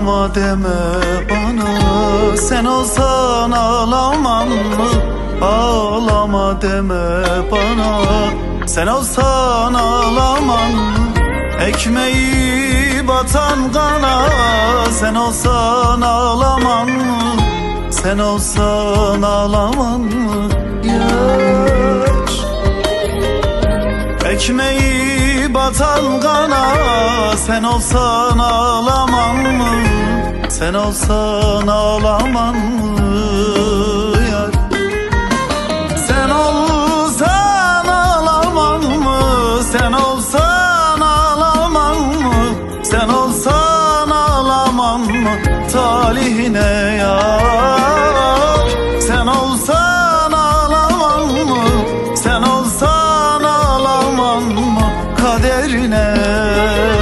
Ağlama deme bana Sen olsan ağlamam mı? Ağlama deme bana Sen olsan ağlamam mı? Ekmeği batan kana Sen olsan ağlamam mı? Sen olsan ağlamam mı? Yaş Ekmeği batan kana Sen olsan ağlamam? Sen olsan ağlamam mı yar Sen olsan ağlamam mı Sen olsan ağlamam mı Sen olsan ağlamam mı Talihine yar Sen olsan ağlamam mı Sen olsan ağlamam mı Kaderine.